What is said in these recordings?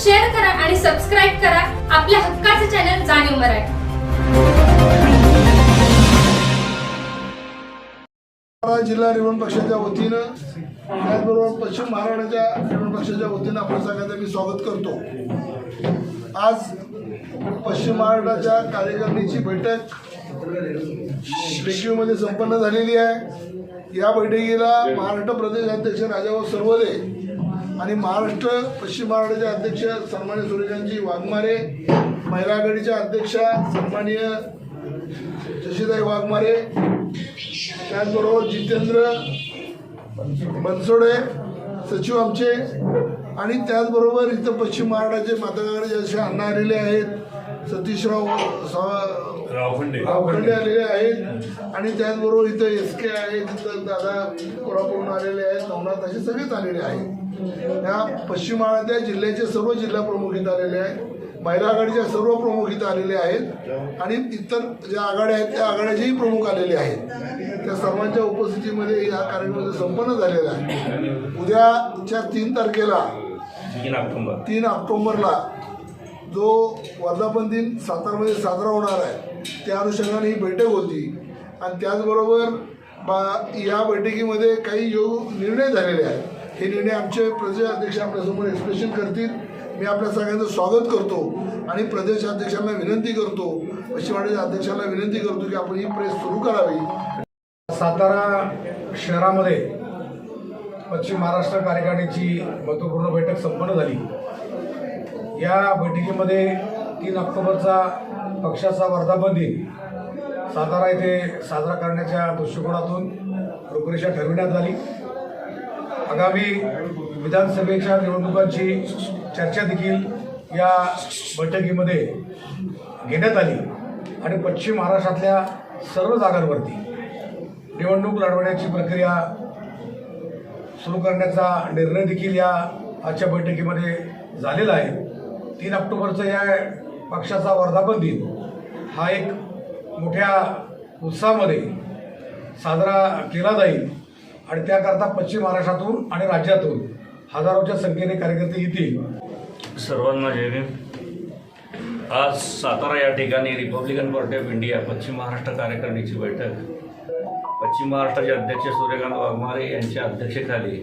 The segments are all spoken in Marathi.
शेअर करा आणि सबस्क्राईब करा. आपल्या हक्काचे चॅनल जाणीव मराठी. जिल्हा रिवण पक्षाच्या वतीनं त्याचबरोबर पश्चिम महाराष्ट्राच्या रिवण पक्षाच्या वतीनं आपण सगळ्यांचं मी स्वागत करतो. आज पश्चिम महाराष्ट्राच्या कार्यकारिणीची बैठक पेशवीमध्ये संपन्न झालेली आहे. या बैठकीला महाराष्ट्र प्रदेश अध्यक्ष राजाभाऊ सर्वदे आणि महाराष्ट्र पश्चिम महाराष्ट्राचे अध्यक्ष सन्मान्य सूर्यकांतजी वाघमारे महिला आघाडीच्या अध्यक्षा सन्माननीय शशीताई वाघमारे त्याचबरोबर जितेंद्र बनसोडे सचिव आमचे आणि त्याचबरोबर इथं पश्चिम महाराष्ट्राचे मातंगाकडे जसे अण्णा आलेले आहेत सतीशराव रावखंडे आलेले आहेत आणि त्याचबरोबर इथं एस के आहेत इथं दादा कोल्हापूरून आलेले आहेत नवनाथ असे सगळेच आलेले आहेत. या पश्चिम महाराष्ट्र जिल्ह्याचे सर्व जिल्हा प्रमुख इथं आलेले आहेत. महिला आघाडीच्या सर्व प्रमुख इथं आलेले आहेत. आणि इतर ज्या आघाड्या आहेत त्या आघाड्याचेही प्रमुख आलेले आहेत. त्या सर्वांच्या उपस्थितीमध्ये या कार्यक्रम संपन्न झालेला आहे. उद्याच्या तीन तारखेला तीन ऑक्टोबर. तीन ऑक्टोबरला जो वर्धापन दिन सातारमध्ये साजरा होणार आहे त्या अनुषंगाने ही बैठक होती. आणि त्याचबरोबर बा या बैठकीमध्ये काही योग निर्णय झालेले आहेत हे निर्णय आमचे प्रदेशाध्यक्ष आपल्यासमोर एक्सप्रेशन करतील. मी आपल्या सगळ्यांचं स्वागत करतो आणि प्रदेश अध्यक्षांना विनंती करतो पश्चिम अध्यक्षांना विनंती करतो की आपण ही प्रेस सुरू करावी. सातारा शहरामध्ये पश्चिम महाराष्ट्र कार्यकारिणीची महत्त्वपूर्ण बैठक संपन्न झाली. या बैठकीमध्ये तीन ऑक्टोबरचा पक्षाचा वर्धापन दिन सातारा येथे साजरा करण्याच्या दृष्टिकोनातून रूपरेषा ठरविण्यात आली. आगामी विधानसभेच्या निवडणुकांची चर्चा देखील या बैठकीमध्ये घेण्यात आली आणि पश्चिम महाराष्ट्रातल्या सर्व जागांवरती निवडणूक लढवण्याची प्रक्रिया सुरू करण्याचा निर्णय देखील या आजच्या बैठकीमध्ये झालेला आहे. तीन ऑक्टोबरचा या पक्षाचा वर्धापन दिन हा एक मोठ्या उत्साहामध्ये साजरा केला जाईल. आणि त्याकरता पश्चिम महाराष्ट्रातून आणि राज्यातून हजारोच्या संख्येने कार्यकर्ते येतील. सर्वांना जय भीम. आज सातारा या ठिकाणी रिपब्लिकन पार्टी ऑफ इंडिया पश्चिम महाराष्ट्र कार्यकारिणीची बैठक. पश्चिम महाराष्ट्राचे अध्यक्ष सूर्यकांत वाघमारे यांच्या अध्यक्षतेखाली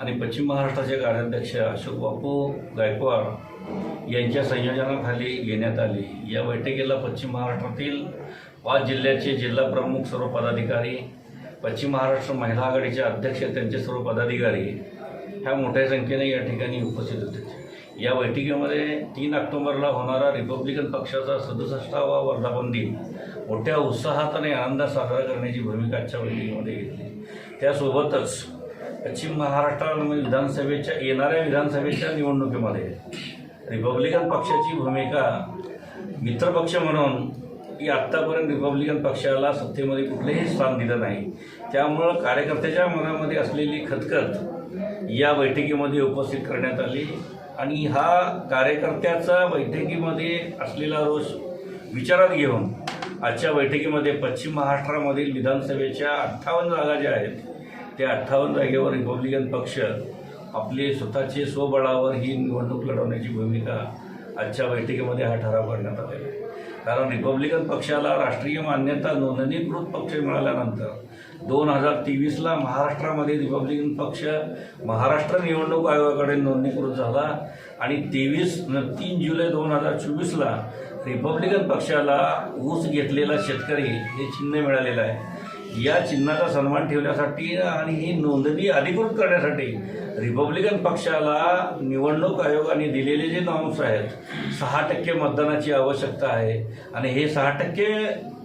आणि पश्चिम महाराष्ट्राचे कार्याध्यक्ष अशोक बापू गायकवाड यांच्या संयोजनाखाली घेण्यात आली. या बैठकीला पश्चिम महाराष्ट्रातील पाच जिल्ह्याचे जिल्हा प्रमुख सर्व पदाधिकारी पश्चिम महाराष्ट्र महिला आघाडीचे अध्यक्ष त्यांचे सर्व पदाधिकारी ह्या मोठ्या संख्येने या ठिकाणी उपस्थित होते. या बैठकीमध्ये तीन ऑक्टोबरला होणारा रिपब्लिकन पक्षाचा सदुसष्टावा वर्धापन दिन मोठ्या उत्साहात आणि आनंदात साजरा करण्याची भूमिका आजच्या बैठकीमध्ये घेतली. त्यासोबतच पश्चिम महाराष्ट्रामध्ये विधानसभेच्या येणाऱ्या विधानसभेच्या निवडणुकीमध्ये रिपब्लिकन पक्षाची भूमिका मित्रपक्ष म्हणून की आत्तापर्यंत रिपब्लिकन पक्षाला सत्तेमध्ये कुठलेही स्थान दिलं नाही. त्यामुळं कार्यकर्त्याच्या मनामध्ये असलेली खतखत या बैठकीमध्ये उपस्थित करण्यात आली. आणि हा कार्यकर्त्याचा बैठकीमध्ये असलेला रोष विचारात घेऊन आजच्या बैठकीमध्ये पश्चिम महाराष्ट्रामधील विधानसभेच्या अठ्ठावन्न जागा ज्या आहेत त्या अठ्ठावन्न जागेवर रिपब्लिकन पक्ष आपले स्वतःचे स्वबळावर ही निवडणूक लढवण्याची भूमिका आजच्या बैठकीमध्ये हा ठराव करण्यात आलेला आहे. कारण रिपब्लिकन पक्षाला राष्ट्रीय मान्यता नोंदणीकृत पक्ष मिळाल्यानंतर दोन हजार तेवीसला महाराष्ट्रामध्ये रिपब्लिकन पक्ष महाराष्ट्र निवडणूक आयोगाकडे नोंदणीकृत झाला आणि तेवीस तीन जुलै दोन हजार चोवीसला रिपब्लिकन पक्षाला ऊस घेतलेला शेतकरी हे चिन्ह मिळालेलं आहे. या चिन्हाचा सन्मान ठेवण्यासाठी आणि ही नोंदणी अधिकृत करण्यासाठी रिपब्लिकन पक्षाला निवडणूक आयोगाने दिलेले जे नॉर्म्स आहेत सहा टक्के मतदानाची आवश्यकता आहे. आणि हे सहा टक्के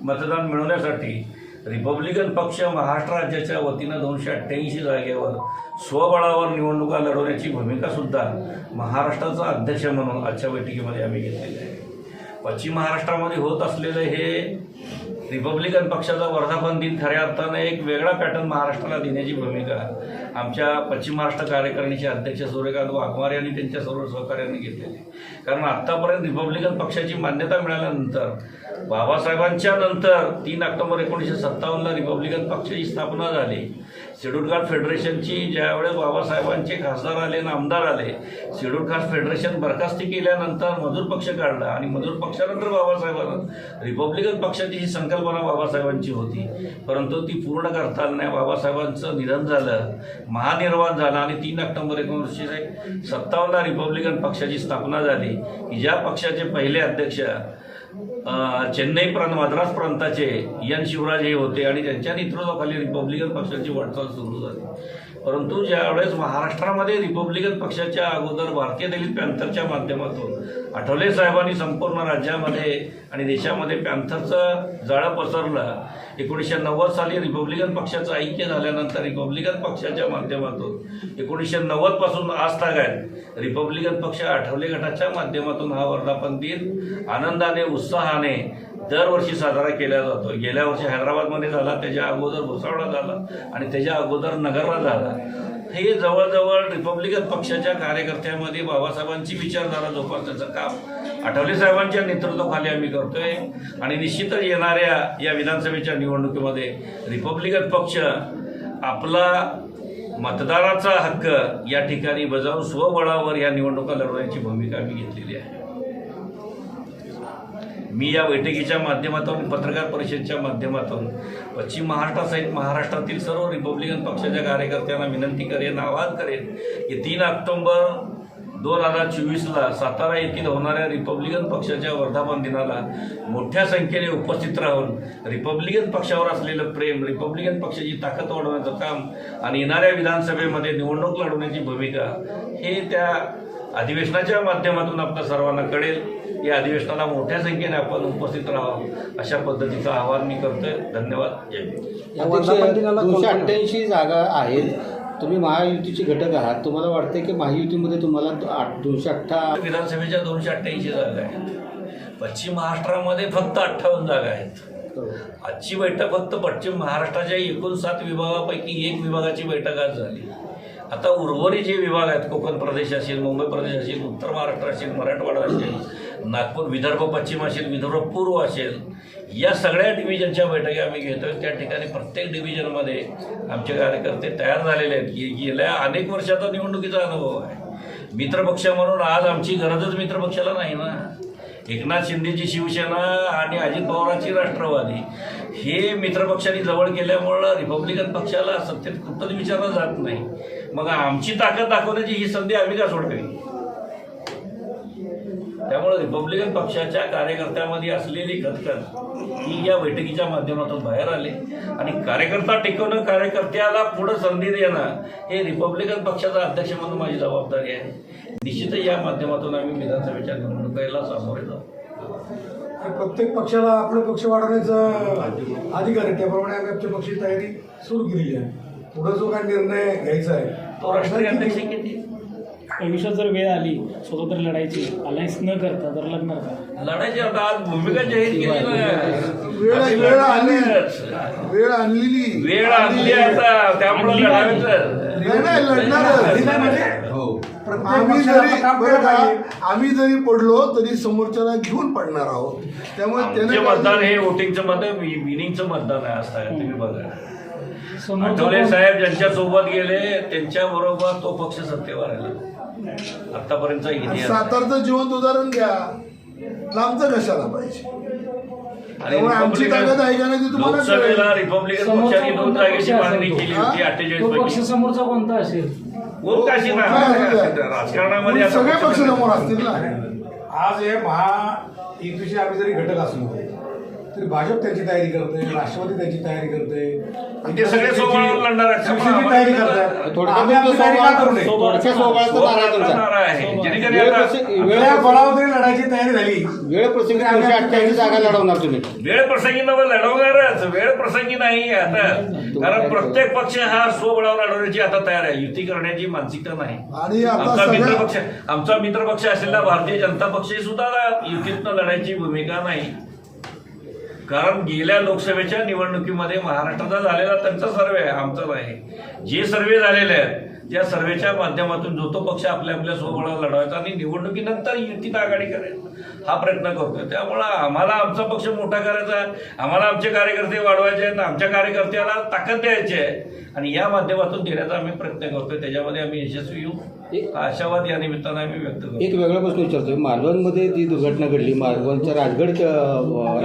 मतदान मिळवण्यासाठी रिपब्लिकन पक्ष महाराष्ट्र राज्याच्या वतीनं दोनशे अठ्ठ्याऐंशी जागेवर स्वबळावर निवडणुका लढवण्याची भूमिकासुद्धा महाराष्ट्राचा अध्यक्ष म्हणून आजच्या बैठकीमध्ये आम्ही घेतलेली आहे. पश्चिम महाराष्ट्रामध्ये होत असलेलं हे रिपब्लिकन पक्षाचा वर्धापन दिन खऱ्या अर्थानं एक वेगळा पॅटर्न महाराष्ट्राला देण्याची भूमिका. आमच्या पश्चिम महाराष्ट्र कार्यकारिणीचे अध्यक्ष सूर्यकांत वाघमारे यांनी त्यांच्या सर्व सहकार्यांनी घेतलेली. कारण आत्तापर्यंत रिपब्लिकन पक्षाची मान्यता मिळाल्यानंतर बाबासाहेबांच्या नंतर तीन ऑक्टोबर एकोणीसशे सत्तावन्नला रिपब्लिकन पक्षाची स्थापना झाली. शेड्यूल कास्ट फेडरेशनची ज्यावेळेस बाबासाहेबांचे खासदार आले आणि आमदार आले शेड्यूल कास्ट फेडरेशन बरखास्ती केल्यानंतर मजूर पक्ष काढला आणि मजूर पक्षानंतर बाबासाहेबांना रिपब्लिकन पक्षाची ही संकल्पना बाबासाहेबांची होती. परंतु ती पूर्ण करता आली नाही बाबासाहेबांचं निधन झालं महानिर्वाण झाला आणि तीन ऑक्टोबर एकोणीसशे सत्तावन्नला रिपब्लिकन पक्षाची स्थापना झाली. की ज्या पक्षाचे पहिले अध्यक्ष चेन्नई प्रांत मद्रास प्रांताचे एन शिवराज हे होते आणि त्यांच्या नेतृत्वाखाली रिपब्लिकन पक्षाची वाटचाल सुरू झाली. परंतु ज्यावेळेस महाराष्ट्रामध्ये रिपब्लिकन पक्षाच्या अगोदर भारतीय दलित पॅन्थरच्या माध्यमातून आठवले साहेबांनी संपूर्ण राज्यामध्ये आणि देशामध्ये पॅन्थरचं जाळं पसरलं एकोणीसशे नव्वद साली रिपब्लिकन पक्षाचं ऐक्य झाल्यानंतर रिपब्लिकन पक्षाच्या माध्यमातून एकोणीसशे नव्वदपासून आज तागायत रिपब्लिकन पक्ष आठवले गटाच्या माध्यमातून हा वर्धापन दिन आनंदाने उत्साहाने दरवर्षी साजरा केला जातो. गेल्या वर्षी हैदराबादमध्ये झाला त्याच्या अगोदर भुसावळा झाला आणि त्याच्या अगोदर नगरला झाला. हे जवळजवळ रिपब्लिकन पक्षाच्या कार्यकर्त्यामध्ये बाबासाहेबांची विचारधारा जोपासण्याचं काम आठवले साहेबांच्या नेतृत्वाखाली आम्ही करतोय. आणि निश्चितच येणाऱ्या या विधानसभेच्या निवडणुकीमध्ये रिपब्लिकन पक्ष आपला मतदाराचा हक्क या ठिकाणी बजावून स्वबळावर या निवडणुका लढवण्याची भूमिका आम्ही घेतलेली आहे. मी या बैठकीच्या माध्यमातून पत्रकार परिषदेच्या माध्यमातून पश्चिम महाराष्ट्रासहित महाराष्ट्रातील सर्व रिपब्लिकन पक्षाच्या कार्यकर्त्यांना विनंती करेन आवाहन करेन की तीन ऑक्टोंबर दोन हजार चोवीसला सातारा येथील होणाऱ्या रिपब्लिकन पक्षाच्या वर्धापन दिनाला मोठ्या संख्येने उपस्थित राहून रिपब्लिकन पक्षावर असलेलं प्रेम रिपब्लिकन पक्षाची ताकद वाढवण्याचं काम आणि येणाऱ्या विधानसभेमध्ये निवडणूक लढवण्याची भूमिका हे त्या अधिवेशनाच्या माध्यमातून आपल्या सर्वांना कळेल. या अधिवेशनाला मोठ्या संख्येने आपण उपस्थित राहावं अशा पद्धतीचं आवाहन मी करतोय. धन्यवाद. जय हिंद. या वर्धापन दिनाला दोनशे अठ्ठ्याऐंशी जागा आहेत. तुम्ही महायुतीचे घटक आहात. तुम्हाला वाटते की महायुतीमध्ये तुम्हाला दोनशे अठ्ठा विधानसभेच्या दोनशे अठ्ठ्याऐंशी जागा आहेत. पश्चिम महाराष्ट्रामध्ये फक्त अठ्ठावन्न जागा आहेत. आजची बैठक फक्त पश्चिम महाराष्ट्राच्या एकूण सात विभागापैकी एक विभागाची बैठक आज झाली. आता उर्वरित जे विभाग आहेत कोकण प्रदेश असेल मुंबई प्रदेश असेल उत्तर महाराष्ट्र असेल मराठवाडा असेल नागपूर विदर्भ पश्चिम असेल विदर्भ पूर्व असेल या सगळ्या डिव्हिजनच्या बैठकी आम्ही घेतोय. त्या ठिकाणी प्रत्येक डिव्हिजनमध्ये आमचे कार्यकर्ते तयार झालेले आहेत. गेल्या अनेक वर्षाचा निवडणुकीचा अनुभव आहे. मित्रपक्ष म्हणून आज आमची गरजच मित्रपक्षाला नाही ना? एकनाथ शिंदेची शिवसेना आणि अजित पवारांची राष्ट्रवादी. हे मित्रपक्षांनी जवळ केल्यामुळं रिपब्लिकन पक्षाला सत्तेत कुठंच विचारलं जात नाही. मग आमची ताकद दाखवण्याची ही संधी आम्ही का सोडली त्यामुळे रिपब्लिकन पक्षाच्या कार्यकर्त्यामध्ये असलेली खतखत ही या बैठकीच्या माध्यमातून बाहेर आली. आणि कार्यकर्ता टिकवणं कार्यकर्त्याला पुढं संधी देणं हे रिपब्लिकन पक्षाचा अध्यक्ष म्हणून माझी जबाबदारी आहे. निश्चितच या माध्यमातून आम्ही विधानसभेच्या निवडणुकीला सामोरे जाऊ. प्रत्येक पक्षाला आपलं पक्ष वाढवण्याचा अधिकार आहे. त्याप्रमाणे आम्ही आमच्या पक्षाची तयारी सुरू केलेली आहे. पुढे जो काय निर्णय घ्यायचा आहे तो राष्ट्रीय अध्यक्ष भविष्यात जर वेळ आली स्वतंत्र लढायची अलायन्स न करता तर लग्न का लढायची आता आज भूमिका जाहीर केली ना. वेळ वेळ आली वेळ आणलेली. वेळ आणली आता. त्यामुळे लढायचं. आम्ही जरी. आम्ही जरी पडलो तरी समोरच्याला घेऊन पडणार आहोत. त्यामुळे त्याने मतदान हे वोटिंगचं मत आहे विनिंगचं मतदान आहे असं आहे तुम्ही बघा. आठवले साहेब ज्यांच्या सोबत गेले त्यांच्या बरोबर तो पक्ष सत्तेवर आला. आहे. सातारचं जिवंत उदाहरण घ्या लांबचं कशाला पाहिजे आमची ताकद आहे का नाही ती तुम्हाला लोकसभेला कळेल. रिपब्लिकन समोरचा पक्षाने दोन कोणता जागेची पक्ष मागणी असेल केली तो? होती तो अठ्ठेचाळीस पक्ष पैकी समोरचा कोणता असेल कोण काशी ना काय असू द्या. राजकारणामध्ये सगळे पक्ष समोर असतील ना आज हे महा युतीचे आम्ही जरी घटक असलो तरी भाजप त्याची तयारी करते राष्ट्रवादी त्याची तयारी करते आणि ते सगळे सोबळावर लढणार आहेत. शिवसेनेची तयारी करतात. आम्ही आपली तुमचं तयारी का करू नये? सोबळ- थोडक्यात सोबळाचा नारा आहे. तुमचा लढणार आहे जेणेकरून वेळ आता प्रसंगी- वेळ आपल्या बळावर जरी लढायची तयारी झाली. वेळ प्रसंगी दोनशे अठ्ठ्याऐंशी जागा लढवणार तुम्ही? वेळ प्रसंगी नवं लढवणारच. वेळ प्रसंगी नाही आता. कारण प्रत्येक पक्ष हा स्वबळावर लढवण्याची आता तयार आहे. युती करण्याची मानसिकता नाही. आणि आता आमचा सगळ्या मित्रपक्ष आमचा मित्रपक्ष असलेला भारतीय जनता पक्ष सुद्धा युतीतनं लढायची भूमिका नाही. कारण गेल्या लोकसभेच्या निवडणुकीमध्ये महाराष्ट्राचा झालेला त्यांचा सर्वे आहे आमचा नाही. जे सर्वे झालेले आहेत त्या सर्वेच्या माध्यमातून जो तो पक्ष आपल्या आपल्या स्वबळावर लढवायचा आणि निवडणुकीनंतर युतीत आघाडी करायचा. हा प्रयत्न करतोय. त्यामुळं आम्हाला आमचा पक्ष मोठा करायचा आहे. आम्हाला आमचे कार्यकर्ते वाढवायचे आहेत. आमच्या कार्यकर्त्याला ताकद द्यायची आहे. आणि या माध्यमातून देण्याचा आम्ही प्रयत्न करतोय. त्याच्यामध्ये आम्ही यशस्वी येऊ. आशावाद या निमित्तानं आम्ही व्यक्त करतो एक वेगळा प्रश्न विचारतोय. मालवणमध्ये जी दुर्घटना घडली मालवणच्या राजगड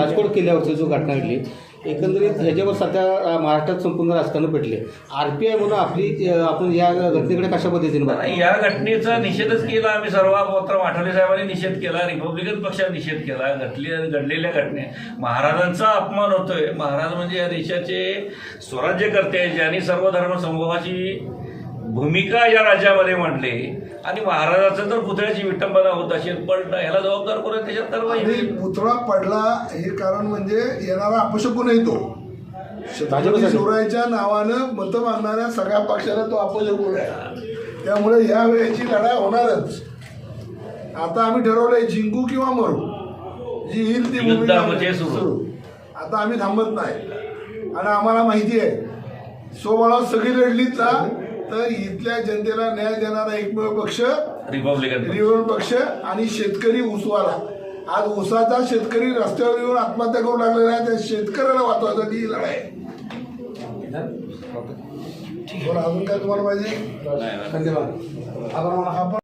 राजकोट किल्ल्यावरची जो घटना घडली एकंदरीत ह्याच्यावर सध्या महाराष्ट्रात संपूर्ण राजकारण पेटले आर पी आय म्हणून आपली आपण या घटनेकडे कशा पद्धतीने या घटनेचा निषेधच केला आम्ही. सर्व मात्र आठवले साहेबांनी निषेध केला रिपब्लिकन पक्षाने निषेध केला. घटले घडलेल्या घटने. महाराजांचा अपमान होतोय. महाराज म्हणजे या देशाचे स्वराज्यकर्ते आहेत, ज्यांनी सर्व धर्मसमूहाची भूमिका या राज्यामध्ये मांडली आणि महाराजाचं जर पुतळ्याची विटंबना होत असेल पण ह्याला जबाबदार कोण आहे त्याच्यात? कारवाई. पुतळा पडला हे कारण म्हणजे येणारा अपशकुन तो. छत्रपती भाजपसाठी. शिवरायाच्या नावानं मतं मागणाऱ्या सगळ्या पक्षाला तो अपशकुन आहे. त्यामुळे या वेळेची लढाई होणारच. आता आम्ही ठरवलंय जिंकू किंवा मरू. जी येईल ती भूमिका म्हणजे सुरू. आता आम्ही थांबत नाही. आणि आम्हाला माहिती आहे स्वबळावर सगळी लढलीत ना तर इथल्या जनतेला न्याय देणारा एकमेव पक्ष रिपब्लिकन पक्ष. रिवण पक्ष आणि शेतकरी ऊसवाला आज ऊसाचा शेतकरी रस्त्यावर येऊन आत्महत्या करू लागलेला आहे त्या शेतकऱ्याला वाचवायसाठी ही लढाई आहे. बरं अजून काय तुम्हाला पाहिजे धन्यवाद. आपण